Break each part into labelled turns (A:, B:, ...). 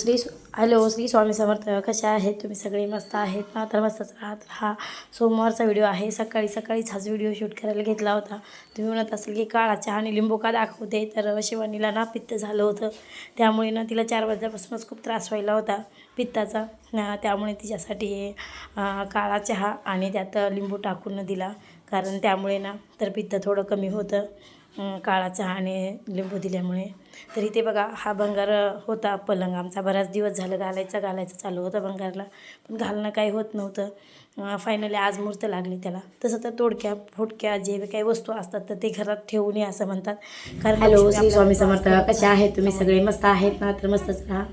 A: Shri hello Shri Swami Samarth कसे आहेत? तुम्ही सगळे मस्त आहेत ना? तर मस्तच राहत हा सोमवारचा व्हिडिओ आहे. सकाळी सकाळीच हाच व्हिडिओ शूट करायला घेतला होता. तुम्ही म्हणत असाल की काळा चहा आणि लिंबू का दाखवते तर शिवानीला ना पित्त झालं होतं. त्यामुळे ना तिला चार वाजल्यापासूनच खूप त्रास व्हायला होता पित्ताचा. ना त्यामुळे तिच्यासाठी काळा चहा आणि त्यात लिंबू टाकून दिला. कारण त्यामुळे ना तर पित्त थोडं कमी होतं. काळा चहा आणि लिंबू दिल्यामुळे. तर इथे बघा हा भंगार होता पलंग. आमचा बराच दिवस झालं घालायचं घालायचं चालू होतं भंगारला. पण घालणं काही होत नव्हतं. फायनली आज मूर्त लागली त्याला. तसं तर तोडक्या फुटक्या जे काही वस्तू असतात तर ते घरात ठेवू नये असं म्हणतात. कारण
B: हॅलो श्री स्वामी समर्थ. कसे आहेत तुम्ही? सगळे मस्त आहेत ना? तर मस्तच राहा.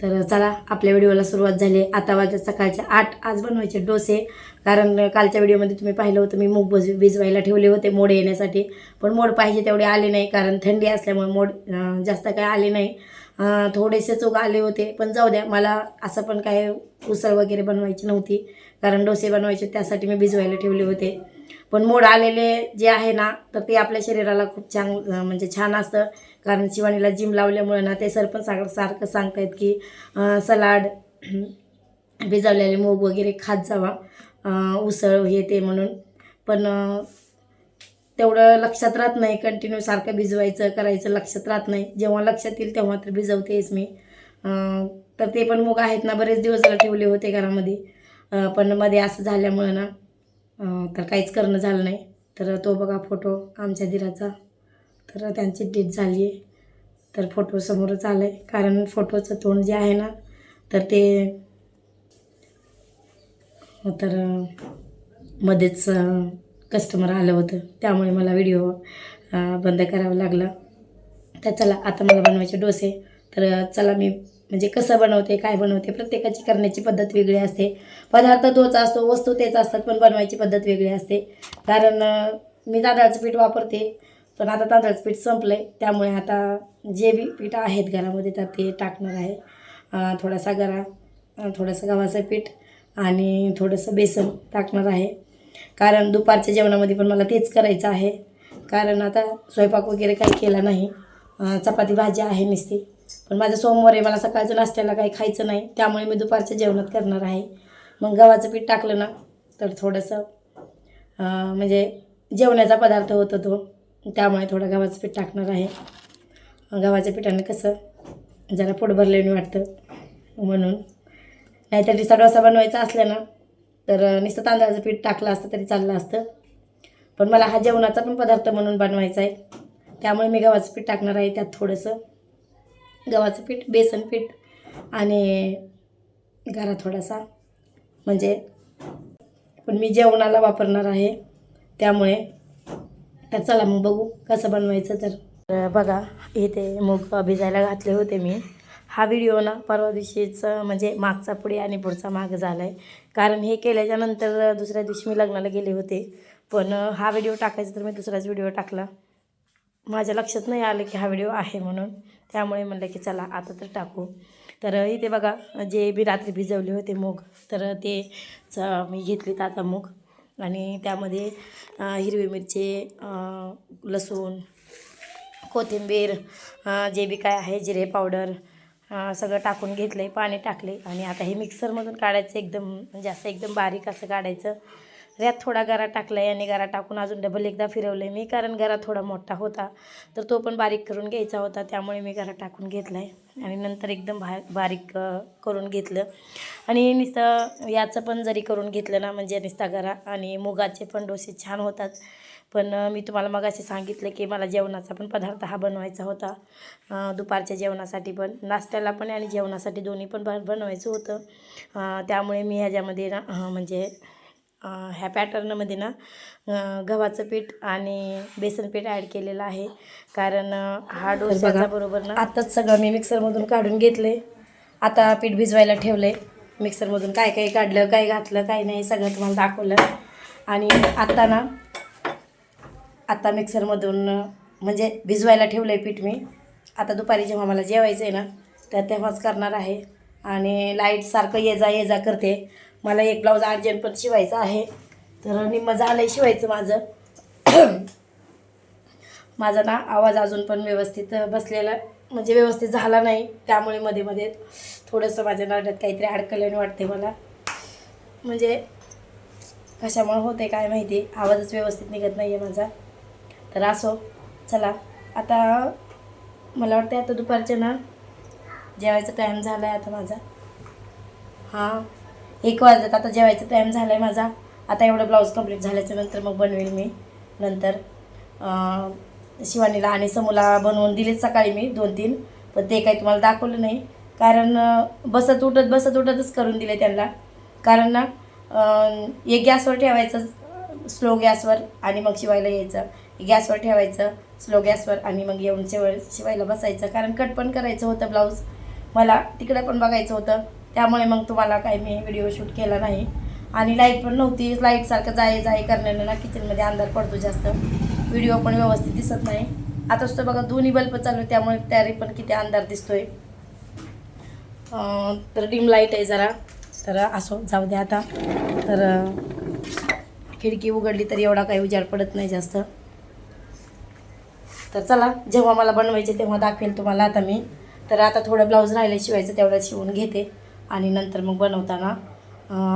B: तर चला आपल्या व्हिडिओला सुरुवात झाली. आता वाजत सकाळचे आठ. आज बनवायचे डोसे. कारण कालच्या व्हिडिओमध्ये तुम्ही पाहिलं होतं मी मूग भज भिजवायला ठेवले होते मोड येण्यासाठी. पण मोड पाहिजे तेवढे आले नाही. कारण थंडी असल्यामुळे मोड जास्त काय आले नाही. थोडेसे चोग आले होते. पण जाऊ द्या मला असं पण काय उसळ वगैरे बनवायची नव्हती. कारण डोसे बनवायचे त्यासाठी मी भिजवायला ठेवले होते. पण मोड आलेले जे आहे ना तर ते आपल्या शरीराला खूप छान म्हणजे छान असतं. कारण शिवानीला जिम लावल्यामुळे ना ते सर पण साग सारखं सांगतायत की सलाड भिजवलेले मूग वगैरे खात जावा. उसळ हे ते म्हणून. पण तेवढं लक्षात राहत नाही. कंटिन्यू सारखं भिजवायचं करायचं लक्षात राहत नाही. जेव्हा लक्षात येईल तेव्हा तर भिजवतेच मी. तर ते पण मूग आहेत ना बरेच दिवस ठेवले होते घरामध्ये. पण मध्ये असं झाल्यामुळं ना तर काहीच करणं झालं नाही. तर तो बघा फोटो आमच्या दिराचा. तर त्यांची डेट झाली आहे. तर फोटो समोरच आलं आहे कारण फोटोचं तोंड जे आहे ना तर ते तर मध्येच कस्टमर आलं होतं. त्यामुळे मला व्हिडिओ बंद करावा लागला. तर चला आता मला बनवायचे डोसे. तर चला मी म्हणजे कसं बनवते काय बनवते प्रत्येकाची करण्याची पद्धत वेगळी असते. पदार्थ तोच असतो वस्तू तेच असतात पण बनवायची पद्धत वेगळी असते. कारण मी तांदळाचं पीठ वापरते पण आता तांदळाचं पीठ संपलं आहे त्यामुळे आता जे बी पीठ आहेत घरामध्ये तर ते टाकणार आहे. थोडासा गरा थोडंसं गव्हाचं पीठ आणि थोडंसं बेसन टाकणार आहे. कारण दुपारच्या जेवणामध्ये पण मला तेच करायचं आहे. कारण आता स्वयंपाक वगैरे काही केला नाही. चपाती भाजी आहे नुसती. पण माझं सोमवार आहे मला सकाळचं नाश्त्याला काही खायचं नाही त्यामुळे मी दुपारच्या जेवणात करणार आहे. मग गव्हाचं पीठ टाकलं ना तर थोडंसं म्हणजे जेवणाचा पदार्थ होतो तो त्यामुळे थोडं गव्हाचं पीठ टाकणार आहे. गव्हाच्या पिठाने कसं जरा पोट भरलेलं वाटतं म्हणून. नाहीतर नुसता डोसा बनवायचा असला ना तर नुसतं तांदळाचं पीठ टाकलं असतं तरी चाललं असतं. पण मला हा जेवणाचा पण पदार्थ म्हणून बनवायचा आहे त्यामुळे मी गव्हाचं पीठ टाकणार आहे त्यात थोडंसं गव्हाचं पीठ बेसन पीठ आणि गारा थोडासा. म्हणजे पण मी जेवणाला वापरणार आहे. त्यामुळे तर चला मग बघू कसं बनवायचं तर.
A: बघा इथे मूग भिजायला घातले होते मी. हा व्हिडिओ ना परवा दिवशीच म्हणजे मागचा पुढे आणि पुढचा माग झाला आहे कारण हे केल्याच्यानंतर दुसऱ्या दिवशी मी लग्नाला गेले होते. पण हा व्हिडिओ टाकायचा तर मी दुसराच व्हिडिओ टाकला. माझ्या लक्षात नाही आलं की हा व्हिडिओ आहे म्हणून. त्यामुळे म्हणलं की चला आता तर टाकू. तर इथे बघा जे बी रात्री भिजवले होते मूग तर ते च- मी घेतली आता मूग. आणि त्यामध्ये हिरवी मिरची लसूण कोथिंबीर जे बी काय आहे जिरे पावडर सगळं टाकून घेतलं आहे पाणी टाकले आणि आता हे मिक्सरमधून काढायचं एकदम म्हणजे असं एकदम बारीक असं काढायचं. यात थोडा गरा टाकला याने आणि गरा टाकून अजून डबल एकदा फिरवलं आहे मी कारण गरा थोडा मोठा होता. तर तो पण बारीक करून घ्यायचा होता त्यामुळे मी गरा टाकून घेतला आहे आणि नंतर एकदम भा बारीक करून घेतलं. आणि नुसतं याचं पण जरी करून घेतलं ना म्हणजे नुसता गरा आणि मुगाचे पण डोसे छान होतात. पण मी तुम्हाला मग असे सांगितलं की मला जेवणाचा पण पदार्थ हा बनवायचा होता. दुपारच्या जेवणासाठी पण नाश्त्याला पण आणि जेवणासाठी दोन्ही पण बन बनवायचं होतं. त्यामुळे मी ह्याच्यामध्ये ना म्हणजे ह्या पॅटर्नमध्ये ना गव्हाचं पीठ आणि बेसन पीठ ॲड केलेलं आहे. कारण हा डोसाचा बरोबर ना
B: आत्ताच सगळं मी मिक्सरमधून काढून घेतले. आता पीठ भिजवायला ठेवले. मिक्सरमधून काय काय काढलं काय घातलं काय नाही सगळं तुम्हाला दाखवलं. आणि आता ना आता मिक्सरमधून म्हणजे भिजवायला ठेवलं आहे पीठ मी. आता दुपारी जेव्हा मला जेवायचं आहे ना तर तेव्हाच करणार आहे. आणि लाइट सारखं ये जा ये जा करते. मला एक ब्लाऊज अर्जंट पण शिवायचं आहे. तर निम्म झालं आहे शिवायचं माझं. माझा ना आवाज अजून पण व्यवस्थित बसलेला म्हणजे व्यवस्थित झाला नाही. त्यामुळे मध्ये मध्ये थोडंसं माझ्या नाट्यात काहीतरी अडकल्याने वाटते मला. म्हणजे कशामुळे होते काय माहिती? आवाजच व्यवस्थित निघत नाही आहे माझा. तर असो चला. आता मला वाटतं आता दुपारच्या ना जेवायचा टाईम झाला आहे आता माझा. हां. एक वाजत आता जेवायचा टाईम झाला आहे माझा. आता एवढं ब्लाऊज कंप्लीट झाल्याच्यानंतर मग बनवेल मी नंतर. शिवानीला आणि समूला बनवून दिलेच सकाळी मी दोन तीन पण ते काही तुम्हाला दाखवलं नाही. कारण बसत उठत बसत उठतच करून दिले त्यांना. कारण ना एक गॅसवर ठेवायचं स्लो गॅसवर आणि मग शिवायला यायचं. गॅसवर ठेवायचं स्लो गॅसवर आणि मग येऊन शिवाय शिवायला बसायचं. कारण कट पण करायचं होतं ब्लाऊज मला तिकडं पण बघायचं होतं. त्यामुळे मग तुम्हाला काही मी व्हिडिओ शूट केला नाही. आणि लाइट पण नव्हती. लाईटसारखं जाय जाय करण्यानं ना किचनमध्ये अंधार पडतो जास्त. व्हिडिओ पण व्यवस्थित दिसत नाही. आता तर बघा दोन्ही बल्ब चालू आहे त्यामुळे तयारी पण किती अंधार दिसतोय. तर डिम लाइट आहे जरा. तर असो जाऊ द्या आता. तर खिडकी उघडली तरी एवढा काही उजाड पडत नाही जास्त. तर चला जेव्हा मला बनवायचे तेव्हा दाखवेल तुम्हाला आता मी. तर आता थोडं ब्लाऊज राहिलं शिवायचं तेवढं शिवून घेते. आणि नंतर मग बनवताना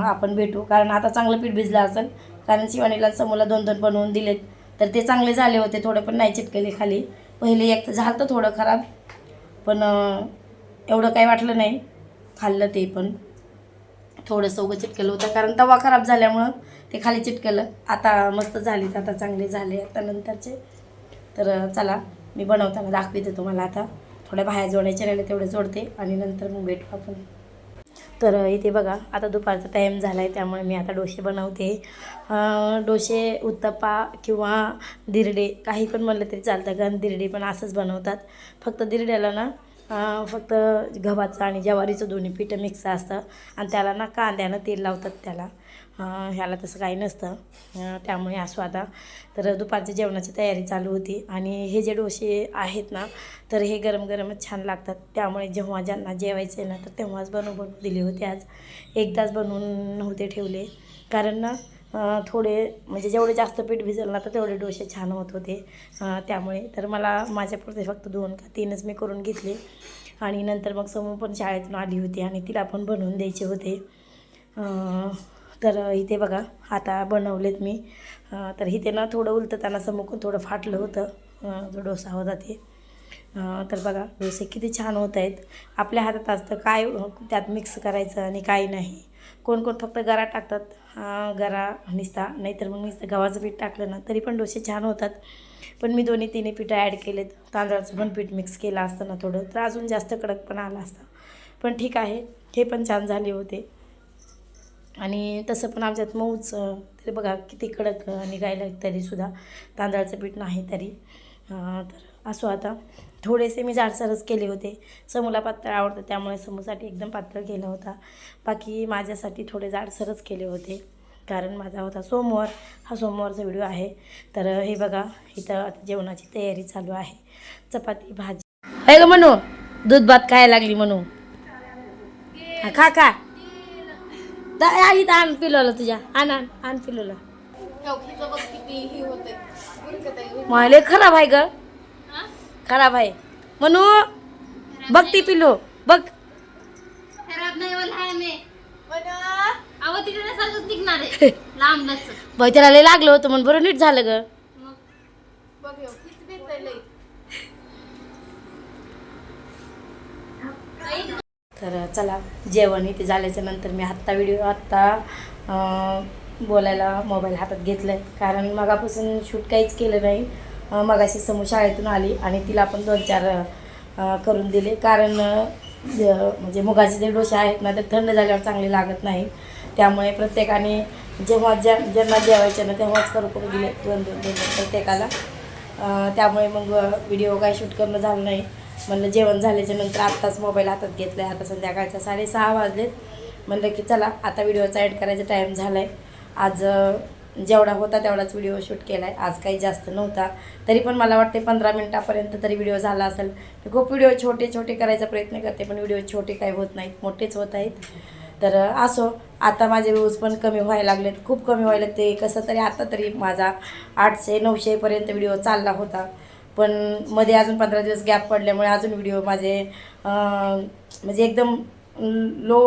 B: आपण भेटू. कारण आता चांगलं पीठ भिजलं असेल. कारण शिवानीला समोरला दोन दोन बनवून दिलेत. तर ते चांगले झाले होते थोडे पण नाही चिटकले खाली. पहिले एक तर झालं तर थोडं खराब. पण एवढं काही वाटलं नाही. खाल्लं ते पण. थोडंसं उगं चिटकलं होतं. कारण तवा खराब झाल्यामुळं ते खाली चिटकलं. आता मस्त झालीत. आता चांगले झाले. आता नंतरचे. तर चला मी बनवताना दाखवते तुम्हाला आता. थोड्या बाहेर जोडायचे राहिले तेवढे जोडते. आणि नंतर मग भेटू आपण. तर इथे बघा आता दुपारचा टाईम झाला आहे त्यामुळे मी आता डोसे बनवते. डोसे उत्तप्पा किंवा दिरडे काही पण म्हणलं तरी चालतं कारण दिरडे पण असंच बनवतात. फक्त दिरड्याला ना फक्त गव्हाचं आणि ज्वारीचं दोन्ही पिठं मिक्स असतं आणि त्याला ना कांद्यानं तेल लावतात त्याला. ह्याला तसं काही नसतं. त्यामुळे असो आता. तर दुपारच्या जेवणाची तयारी चालू होती. आणि हे जे डोसे आहेत ना तर हे गरम गरमच छान लागतात. त्यामुळे जेव्हा ज्यांना जेवायचं आहे ना तर तेव्हाच बनवून बनवून दिले होते आज. एकदाच बनवून नव्हते ठेवले. कारण ना थोडे म्हणजे जेवढे जास्त पीठ भिजल ना तर तेवढे डोसे छान होत होते. त्यामुळे तर मला माझ्यापुरते फक्त दोन का तीनच मी करून घेतले. आणि नंतर मग समूह पण शाळेतून आली होती आणि तिला पण बनवून द्यायचे होते. तर इथे बघा आता बनवलेत मी. तर इथे ना थोडं उलटताना समोर थोडं फाटलं होतं. जो डोसा होता ते. तर बघा डोसे किती छान होत आहेत. आपल्या हातात असतं काय त्यात मिक्स करायचं आणि काय नाही. कोण कोण फक्त गरा टाकतात. गरा निसता नाहीतर मग निसतं गव्हाचं पीठ टाकलं ना तरी पण डोसे छान होतात. पण मी दोन्ही तिन्ही पिठं ॲड केलेत. तांदळाचं पण पीठ मिक्स केलं असतं ना थोडं तर अजून जास्त कडकपणा आला असता. पण ठीक आहे हे पण छान झाले होते. आणि तसं पण आमच्यात मऊच तरी बघा किती कडक निघायला तरीसुद्धा तांदळाचं पीठ नाही तरी. तर असो आता. थोडेसे मी जाडसरच केले होते. समूला पातळ आवडतं त्यामुळे समूसाठी एकदम पातळ केला होता. बाकी माझ्यासाठी थोडे जाडसरच केले होते. कारण माझा होता सोमवार. हा सोमवारचा व्हिडिओ आहे. तर हे बघा इथं आता जेवणाची तयारी चालू आहे. चपाती भाजी. हे ग म्हणू दूध भात खायला लागली म्हणू खा खा. दा- आ, इथं आण पिलोला तुझ्या. आण आण आण पिलोला. माले खराब आहे ग. खराब आहे. म्हणू बघ ती पिलो बघ.
C: खराब नाही
B: लय लागलं होतं म्हणून बरं नीट झालं ग
C: मग
B: तर चला जेवण इथे झाल्याच्यानंतर मी आत्ता व्हिडिओ आत्ता बोलायला मोबाईल हातात घेतलं आहे कारण मगापासून शूट काहीच केलं नाही. मगाशी समोर शाळेतून आली आणि तिला पण दोन चार करून दिले. कारण म्हणजे मुगाचे जे डोसे आहेत ना ते थंड झाल्यावर चांगले लागत नाही. त्यामुळे प्रत्येकाने जेव्हा ज्या ज्यांना जेवायचे ना तेव्हाच करू करून दिले. दोन दोन दोन प्रत्येकाला. त्यामुळे मग व्हिडिओ काही शूट करणं झालं नाही. म्हणलं जेवण झाल्याच्यानंतर आत्ताच मोबाईल हातात घेतला आहे आता संध्याकाळच्या साडेसहा वाजलेत. म्हणलं की चला आता व्हिडिओचा एड करायचा टाईम झाला आहे आज जेवढा होता तेवढाच व्हिडिओ शूट केला आहे आज काही जास्त नव्हता. तरी पण मला वाटते पंधरा मिनटापर्यंत तरी व्हिडिओ झाला असेल. तर खूप व्हिडिओ छोटे छोटे करायचा प्रयत्न करते पण व्हिडिओ छोटे काही होत नाहीत. मोठेच होत आहेत. तर असो. आता माझे व्ह्यूज पण कमी व्हायला लागलेत. खूप कमी व्हायला ते कसं तरी आता तरी माझा आठशे नऊशेपर्यंत व्हिडिओ चालला होता. पण मध्ये अजून पंधरा दिवस गॅप पडल्यामुळे अजून व्हिडिओ माझे म्हणजे एकदम लो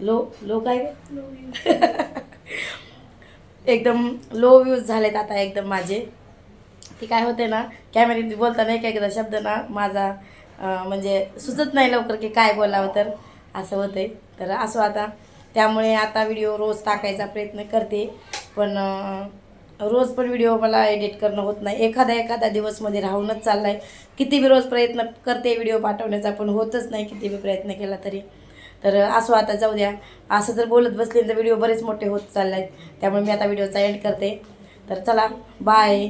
B: लो लो काय एकदम लो व्ह्यूज झालेत आता एकदम माझे. ते काय होते ना कॅमेरे बोलताना एक एकदा शब्द ना माझा म्हणजे सुचत नाही लवकर की काय बोलावं तर असं होते तर असो आता. त्यामुळे आता व्हिडिओ रोज टाकायचा प्रयत्न करते. पण रोज पण व्हिडिओ मला एडिट करणं होत नाही. एखादा एखादा दिवसमध्ये राहूनच चालला आहे किती बी रोज प्रयत्न करते व्हिडिओ पाठवण्याचा पण होतच नाही किती बी प्रयत्न केला तरी. तर असो आता जाऊ द्या. असं जर बोलत बसले तर व्हिडिओ बरेच मोठे होत चालले आहेत त्यामुळे मी आता व्हिडिओचा एंड करते. तर चला बाय